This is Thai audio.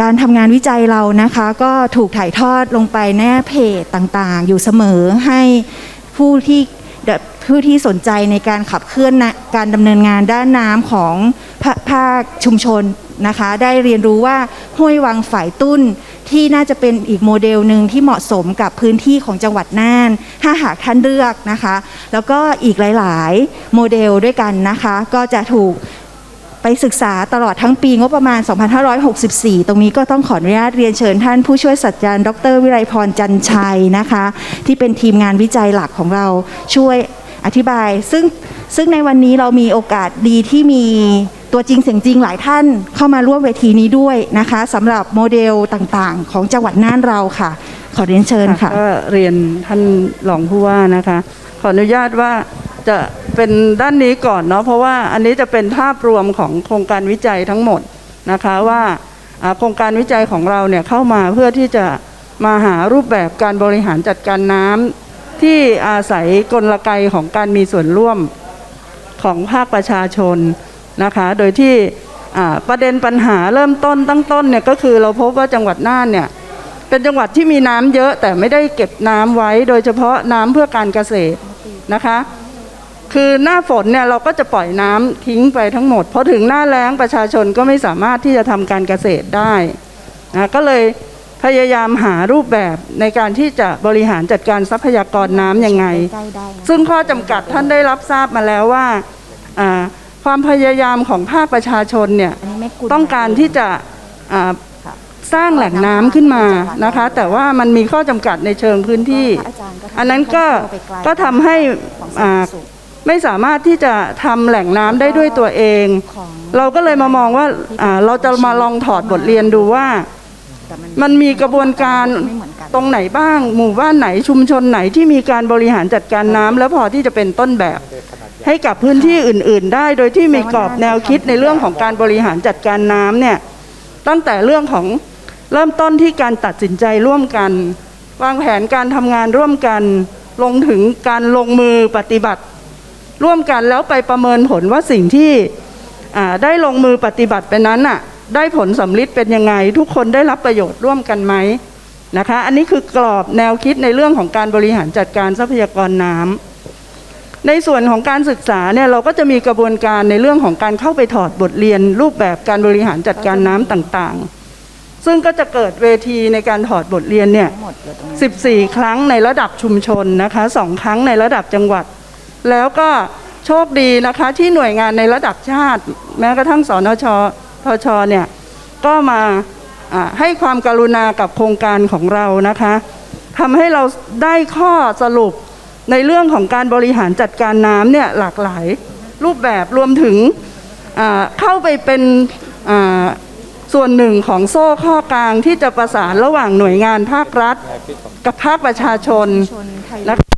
การทำงานวิจัยเรานะคะ ก็ถูกถ่ายทอดลงไปในเพจต่างๆ อยู่เสมอให้ผู้ที่ผู้ที่สนใจในการขับเคลื่อนนะการดำเนินงานด้านน้ำของภาคชุมชนนะคะ ได้เรียนรู้ว่าห้วยวังฝ่ายตุ้นที่น่าจะเป็นอีกโมเดลหนึ่งที่เหมาะสมกับพื้นที่ของจังหวัดน่าน ถ้าหากท่านเลือกนะคะ แล้วก็อีกหลาย ๆ โมเดลด้วยกันนะคะ ก็จะถูก ศึกษาตลอดทั้งปีงบประมาณ 2564 ตรงนี้ก็ต้องขออนุญาตเรียนเชิญท่านผู้ช่วยศาสตราจารย์ ดร วิไลพรจันชัยนะคะ ที่เป็นทีมงานวิจัยหลักของเราช่วยอธิบาย ซึ่งซึ่งในวันนี้เรามีโอกาสดีที่มีตัวจริงเสียงจริงหลายท่านเข้ามาร่วมเวทีนี้ด้วยนะคะสำหรับโมเดลต่างๆ ของจังหวัดน่านเราค่ะ ขอเรียนเชิญค่ะก็เรียนท่านรองผู้ว่านะคะ ขออนุญาตว่า จะเป็นด้านนี้ก่อนเนาะเพราะว่าอันนี้จะเป็นภาพรวมของโครงการวิจัยทั้งหมดนะคะว่าโครงการวิจัยของเราเนี่ยเข้ามาเพื่อที่จะมาหารูปแบบการบริหารจัดการน้ำที่อาศัยกลไกของการมีส่วนร่วมของภาคประชาชนนะคะ โดยที่ประเด็นปัญหาเริ่มต้นตั้งต้นเนี่ยก็คือเราพบว่าจังหวัดน่านเนี่ยเป็นจังหวัดที่มีน้ำเยอะแต่ไม่ได้เก็บน้ำไว้ โดยเฉพาะน้ำเพื่อการเกษตรนะคะ คือหน้าฝนเนี่ยเราก็จะปล่อยน้ำทิ้งไปทั้งหมดพอถึงหน้าแล้งประชาชนก็ไม่สามารถที่จะทำการเกษตรได้นะก็เลยพยายามหารูปแบบในการที่จะบริหารจัดการทรัพยากรน้ำยังไง ซึ่งข้อจำกัดท่านได้รับทราบมาแล้วว่าอ่าความพยายามของภาคประชาชนเนี่ยอันนี้แม่กุลต้องการที่จะอ่าสร้างแหล่งน้ำขึ้นมานะคะ แต่ว่ามันมีข้อจำกัดในเชิงพื้นที่ อันนั้นก็ก็ทำให้อ่า ไม่สามารถที่จะทำแหล่งน้ำได้ด้วยตัวเองเราก็เลยมามองว่าอ่าเราจะมาลองถอดบทเรียนดูว่ามันมีกระบวนการตรงไหนบ้าง หมู่บ้านไหนชุมชนไหนที่มีการบริหารจัดการน้ำแล้วพอที่จะเป็นต้นแบบ ให้กับพื้นที่อื่น ๆ ได้โดยที่มีกรอบแนวคิดในเรื่องของการบริหารจัดการน้ำเนี่ยตั้งแต่เรื่องของเริ่มต้นที่การตัดสินใจร่วมกัน วางแผนการทำงานร่วมกัน ลงถึงการลงมือปฏิบัติ ร่วมกันแล้วไปประเมินผลว่าสิ่งที่ได้ลงมือปฏิบัติไปนั้นน่ะได้ผลสำลิดเป็นยังไง ทุกคนได้รับประโยชน์ร่วมกันไหมนะคะอันนี้คือกรอบแนวคิดในเรื่องของการบริหารจัดการทรัพยากรน้ำในส่วนของการศึกษาเนี่ยเราก็จะมีกระบวนการในเรื่องของการเข้าไปถอดบทเรียน รูปแบบการบริหารจัดการน้ำต่างๆ ซึ่งก็จะเกิดเวทีในการถอดบทเรียนเนี่ย 14 ครั้งในระดับชุมชนนะคะสองครั้งในระดับจังหวัด แล้วก็โชคดีนะคะที่หน่วยงานในระดับชาติ แม้กระทั่งสนชทชเนี่ยก็มาให้ความกรุณากับโครงการของเรานะคะทำให้เราได้ข้อสรุปในเรื่องของการบริหารจัดการน้ำเนี่ยหลากหลายรูปแบบรวมถึงเข้าไปเป็นส่วนหนึ่งของโซ่ข้อกลางที่จะประสานระหว่างหน่วยงานภาครัฐ กับภาคประชาชนนะคะ